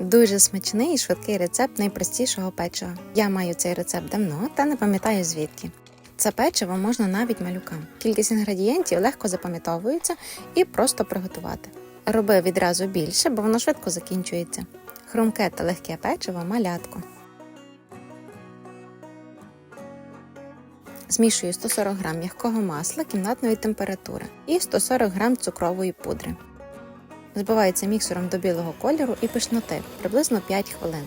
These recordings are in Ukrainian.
Дуже смачний і швидкий рецепт найпростішого печива. Я маю цей рецепт давно та не пам'ятаю звідки. Це печиво можна навіть малюкам. Кількість інгредієнтів легко запам'ятовується і просто приготувати. Роби відразу більше, бо воно швидко закінчується. Хрумке та легке печиво малятко. Змішую 140 г м'якого масла кімнатної температури і 140 г цукрової пудри. Збивається міксером до білого кольору і пишноти приблизно 5 хвилин.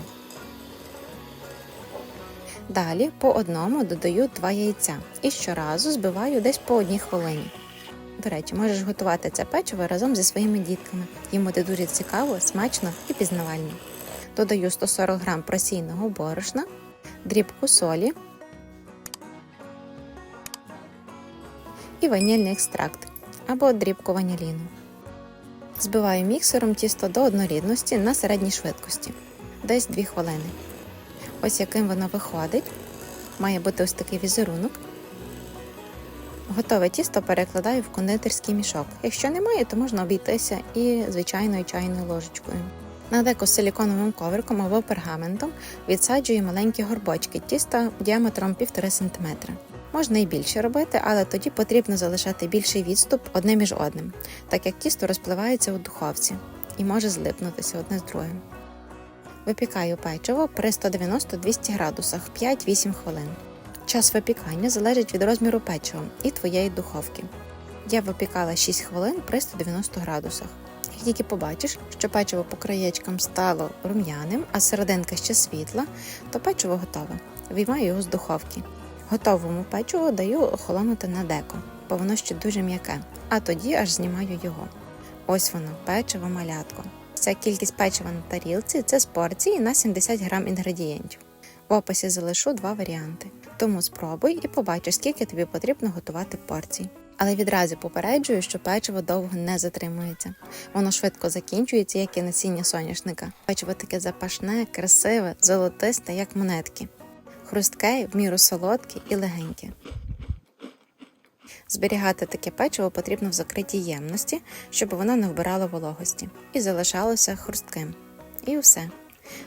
Далі по одному додаю 2 яйця і щоразу збиваю десь по одній хвилині. До речі, можеш готувати це печиво разом зі своїми дітками. Їм буде дуже цікаво, смачно і пізнавально. Додаю 140 г просійного борошна, дрібку солі і ванільний екстракт або дрібку ваніліну. Збиваю міксером тісто до однорідності на середній швидкості, десь 2 хвилини. Ось яким воно виходить. Має бути ось такий візерунок. Готове тісто перекладаю в кондитерський мішок. Якщо немає, то можна обійтися і звичайною чайною ложечкою. На деко з силіконовим ковриком або пергаментом відсаджую маленькі горбочки тіста діаметром 1,5 см. Можна і більше робити, але тоді потрібно залишати більший відступ одне між одним, так як тісто розпливається у духовці і може злипнутися одне з другим. Випікаю печиво при 190-200 градусах 5-8 хвилин. Час випікання залежить від розміру печива і твоєї духовки. Я випікала 6 хвилин при 190 градусах. Як тільки побачиш, що печиво по краєчкам стало рум'яним, а серединка ще світла, то печиво готове. Виймаю його з духовки. Готовому печиву даю охолонути на деко, бо воно ще дуже м'яке, а тоді аж знімаю його. Ось воно, печиво малятко. Вся кількість печива на тарілці це з порції на 70 грам інгредієнтів. В описі залишу два варіанти. Тому спробуй і побачиш, скільки тобі потрібно готувати порцій. Але відразу попереджую, що печиво довго не затримується. Воно швидко закінчується, як і насіння соняшника. Печиво таке запашне, красиве, золотисте, як монетки. Хрустке, в міру солодке і легеньке. Зберігати таке печиво потрібно в закритій ємності, щоб воно не вбирало вологості і залишалося хрустким. І все.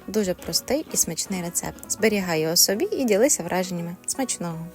Дуже простий і смачний рецепт. Зберігай його собі і ділися враженнями. Смачного!